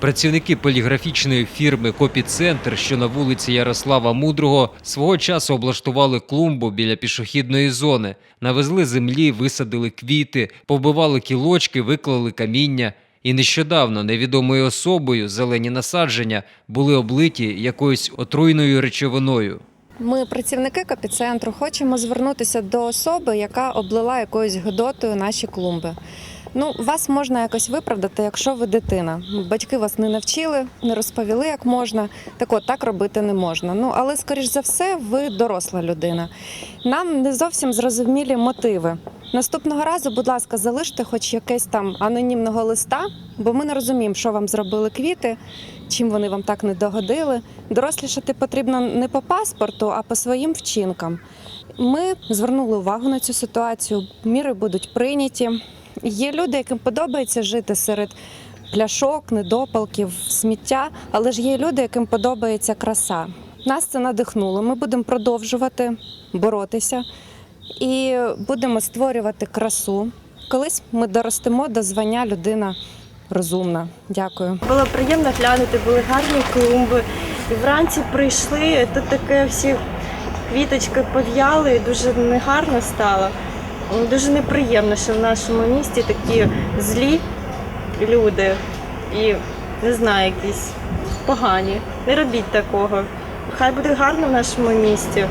Працівники поліграфічної фірми Копіцентр, що на вулиці Ярослава Мудрого, свого часу облаштували клумбу біля пішохідної зони, навезли землі, висадили квіти, побивали кілочки, виклали каміння. І нещодавно невідомою особою зелені насадження були облиті якоюсь отруйною речовиною. Ми, працівники копіцентру, хочемо звернутися до особи, яка облила якоюсь гидотою наші клумби. Ну, вас можна якось виправдати, якщо ви дитина. Батьки вас не навчили, не розповіли, як можна. Так от так робити не можна. Ну але, скоріш за все, ви доросла людина. Нам не зовсім зрозумілі мотиви. Наступного разу, будь ласка, залиште хоч якесь там анонімного листа, бо ми не розуміємо, що вам зробили квіти, чим вони вам так не догодили. Дорослішати потрібно не по паспорту, а по своїм вчинкам. Ми звернули увагу на цю ситуацію. Міри будуть прийняті. Є люди, яким подобається жити серед пляшок, недопалків, сміття, але ж є люди, яким подобається краса. Нас це надихнуло. Ми будемо продовжувати боротися і будемо створювати красу. Колись ми доростемо до звання людина розумна. Дякую. Було приємно глянути, були гарні клумби. І вранці прийшли, тут таке всі квіточки пов'яли, дуже негарно стало. Дуже неприємно, що в нашому місті такі злі люди і не знаю, якісь погані. Не робіть такого. Хай буде гарно в нашому місті.